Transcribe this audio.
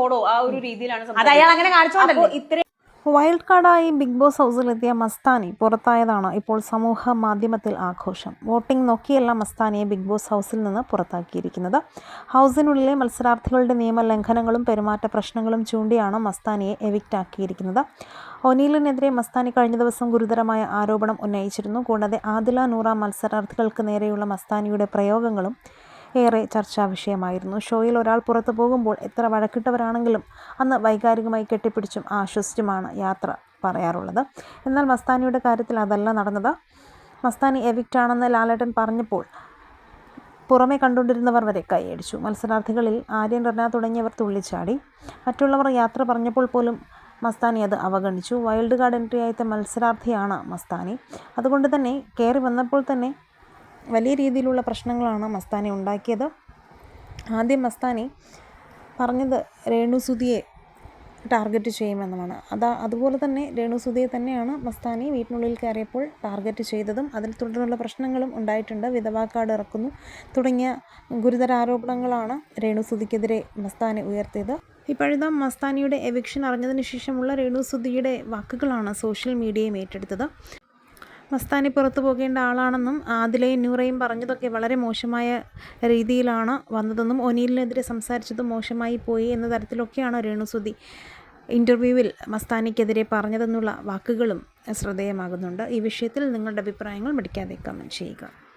പോടോ ആ ഒരു രീതിയിലാണ് അത് സംസാരിക്കുന്നത്. അയാൾ അങ്ങനെ കാണിച്ചോണ്ടല്ലേ? ഇത്ര ഇത്രയും വൈൽഡ് കാർഡായി ബിഗ് ബോസ് ഹൗസിലെത്തിയ മസ്താനി പുറത്തായതാണ് ഇപ്പോൾ സമൂഹ മാധ്യമത്തിൽ ആഘോഷം. വോട്ടിംഗ് നോക്കിയല്ല മസ്താനിയെ ബിഗ് ബോസ് ഹൗസിൽ നിന്ന് പുറത്താക്കിയിരിക്കുന്നത്. ഹൗസിനുള്ളിലെ മത്സരാർത്ഥികളുടെ നിയമലംഘനങ്ങളും പെരുമാറ്റ പ്രശ്നങ്ങളും ചൂണ്ടിയാണ് മസ്താനിയെ എവിക്റ്റ് ആക്കിയിരിക്കുന്നത്. ഒനീലിനെതിരെ മസ്താനി കഴിഞ്ഞ ദിവസം ഗുരുതരമായ ആരോപണം ഉന്നയിച്ചിരുന്നു. കൂടാതെ ആദില നൂറ മത്സരാർത്ഥികൾക്ക് നേരെയുള്ള മസ്താനിയുടെ പ്രയോഗങ്ങളും ഏറെ ചർച്ചാ വിഷയമായിരുന്നു. ഷോയിൽ ഒരാൾ പുറത്തു പോകുമ്പോൾ എത്ര വഴക്കിട്ടവരാണെങ്കിലും അന്ന് വൈകാരികമായി കെട്ടിപ്പിടിച്ചും ആശ്വസിച്ചുമാണ് യാത്ര പറയാറുള്ളത്. എന്നാൽ മസ്താനിയുടെ കാര്യത്തിൽ അതല്ല നടന്നത്. മസ്താനി എവിക്റ്റ് ആണെന്ന് ലാലേട്ടൻ പറഞ്ഞപ്പോൾ പുറമെ കണ്ടുകൊണ്ടിരുന്നവർ വരെ കൈയടിച്ചു. മത്സരാർത്ഥികളിൽ ആര്യൻ റന തുടങ്ങിയവർ തുള്ളിച്ചാടി. മറ്റുള്ളവർ യാത്ര പറഞ്ഞപ്പോൾ പോലും മസ്താനി അത് അവഗണിച്ചു. വൈൽഡ് കാർഡ് എൻട്രി ആയത്തെ മത്സരാർത്ഥിയാണ് മസ്താനി. അതുകൊണ്ട് തന്നെ കയറി വന്നപ്പോൾ തന്നെ വലിയ രീതിയിലുള്ള പ്രശ്നങ്ങളാണ് മസ്താനി ഉണ്ടാക്കിയത്. ആദ്യം മസ്താനി പറഞ്ഞത് രേണുസുതിയെ ടാർഗറ്റ് ചെയ്യുമെന്നുമാണ്. അതാ അതുപോലെ തന്നെ രേണുസുതിയെ തന്നെയാണ് മസ്താനി വീട്ടിനുള്ളിൽ കയറിയപ്പോൾ ടാർഗറ്റ് ചെയ്തതും അതിൽ തുടർന്നുള്ള പ്രശ്നങ്ങളും ഉണ്ടായിട്ടുണ്ട്. വിധവാ കാർഡ് ഇറക്കുന്നു തുടങ്ങിയ ഗുരുതര ആരോപണങ്ങളാണ് രേണുസുതിക്കെതിരെ മസ്താനി ഉയർത്തിയത്. ഇപ്പോഴത്തെ മസ്താനിയുടെ എവിക്ഷൻ അറിഞ്ഞതിന് ശേഷമുള്ള രേണുസുതിയുടെ വാക്കുകളാണ് സോഷ്യൽ മീഡിയയും ഏറ്റെടുത്തത്. മസ്താനി പുറത്തു പോകേണ്ട ആളാണെന്നും ആദിലയും നൂറയും പറഞ്ഞതൊക്കെ വളരെ മോശമായ രീതിയിലാണ് വന്നതെന്നും ഒനീലിനെതിരെ സംസാരിച്ചതും മോശമായി പോയി എന്ന തരത്തിലൊക്കെയാണ് രേണുസുതി ഇന്റർവ്യൂവിൽ മസ്താനിക്കെതിരെ പറഞ്ഞതെന്നുള്ള വാക്കുകളും ശ്രദ്ധേയമാകുന്നുണ്ട്. ഈ വിഷയത്തിൽ നിങ്ങളുടെ അഭിപ്രായങ്ങൾ മടിക്കാതെ കമന്റ് ചെയ്യുക.